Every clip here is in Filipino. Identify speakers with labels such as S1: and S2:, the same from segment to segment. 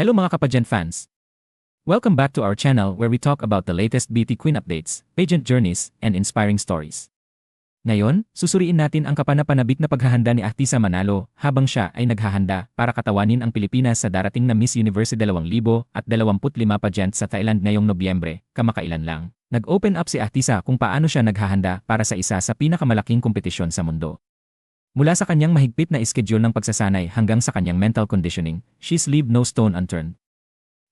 S1: Hello mga kapageant fans! Welcome back to our channel where we talk about the latest beauty queen updates, pageant journeys, and inspiring stories. Ngayon, susuriin natin ang kapanapanabik na paghahanda ni Ahtisa Manalo habang siya ay naghahanda para katawanin ang Pilipinas sa darating na Miss Universe 2025 pageant sa Thailand ngayong Nobyembre, kamakailan lang. Nag-open up si Ahtisa kung paano siya naghahanda para sa isa sa pinakamalaking kompetisyon sa mundo. Mula sa kanyang mahigpit na schedule ng pagsasanay hanggang sa kanyang mental conditioning, she's leave no stone unturned.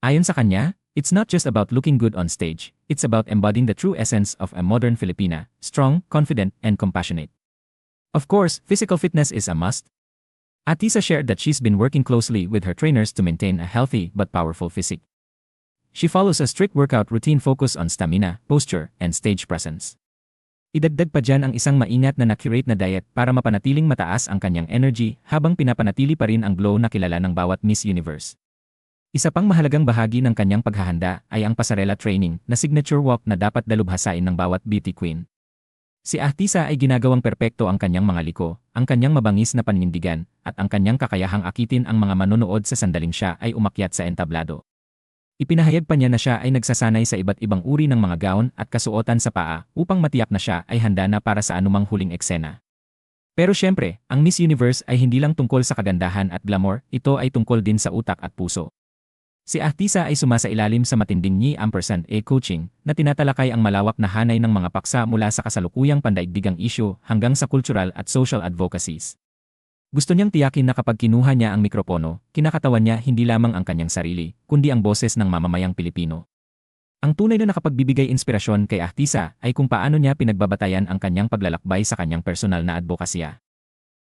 S1: Ayon sa kanya, It's not just about looking good on stage, it's about embodying the true essence of a modern Filipina, strong, confident, and compassionate. Of course, physical fitness is a must. Atisa shared that she's been working closely with her trainers to maintain a healthy but powerful physique. She follows a strict workout routine focused on stamina, posture, and stage presence. Idagdag pa dyan ang isang maingat na na-curate na diet para mapanatiling mataas ang kanyang energy habang pinapanatili pa rin ang glow na kilala ng bawat Miss Universe. Isa pang mahalagang bahagi ng kanyang paghahanda ay ang pasarela training na signature walk na dapat dalubhasain ng bawat beauty queen. Si Ahtisa ay ginagawang perpekto ang kanyang mga liko, ang kanyang mabangis na panindigan, at ang kanyang kakayahang akitin ang mga manonood sa sandaling siya ay umakyat sa entablado. Ipinahayag pa niya na siya ay nagsasanay sa iba't ibang uri ng mga gown at kasuotan sa paa upang matiyak na siya ay handa na para sa anumang huling eksena. Pero syempre, ang Miss Universe ay hindi lang tungkol sa kagandahan at glamour, ito ay tungkol din sa utak at puso. Si Ahtisa ay sumasailalim sa matinding Ni ampersand A coaching na tinatalakay ang malawak na hanay ng mga paksa mula sa kasalukuyang pandaigdigang isyu hanggang sa cultural at social advocacies. Gusto niyang tiyakin na kapag kinuha niya ang mikropono, kinakatawan niya hindi lamang ang kanyang sarili, kundi ang boses ng mamamayang Pilipino. Ang tunay na nakapagbibigay inspirasyon kay Ahtisa ay kung paano niya pinagbabatayan ang kanyang paglalakbay sa kanyang personal na advokasya.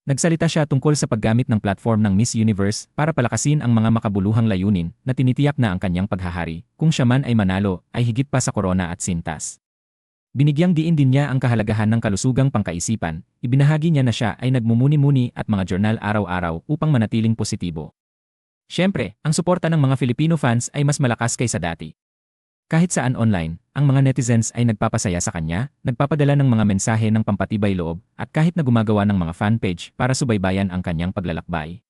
S1: Nagsalita siya tungkol sa paggamit ng platform ng Miss Universe para palakasin ang mga makabuluhang layunin na tinitiyak na ang kanyang paghahari, kung siya man ay manalo, ay higit pa sa korona at sintas. Binigyang diin din niya ang kahalagahan ng kalusugang pangkaisipan, ibinahagi niya na siya ay nagmumuni-muni at mga journal araw-araw upang manatiling positibo. Siyempre, ang suporta ng mga Filipino fans ay mas malakas kaysa dati. Kahit saan online, ang mga netizens ay nagpapasaya sa kanya, nagpapadala ng mga mensahe ng pampatibay loob, at kahit na gumagawa ng mga fan page para subaybayan ang kanyang paglalakbay.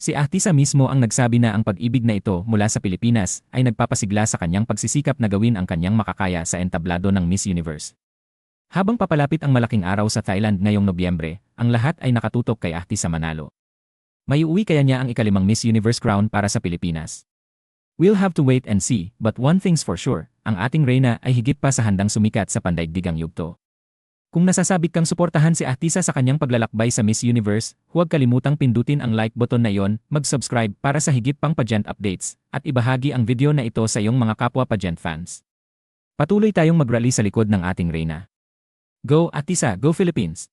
S1: Si Ahtisa mismo ang nagsabi na ang pag-ibig na ito mula sa Pilipinas ay nagpapasigla sa kanyang pagsisikap na gawin ang kanyang makakaya sa entablado ng Miss Universe. Habang papalapit ang malaking araw sa Thailand ngayong Nobyembre, ang lahat ay nakatutok kay Ahtisa Manalo. May uwi kaya niya ang ikalimang Miss Universe crown para sa Pilipinas. We'll have to wait and see, but one thing's for sure, ang ating Reyna ay higit pa sa handang sumikat sa pandaigdigang yugto. Kung nasasabik kang suportahan si Ahtisa sa kanyang paglalakbay sa Miss Universe, huwag kalimutang pindutin ang like button na yon, mag-subscribe para sa higit pang pageant updates, at ibahagi ang video na ito sa iyong mga kapwa pageant fans. Patuloy tayong magrally sa likod ng ating Reyna. Go Ahtisa, Go Philippines!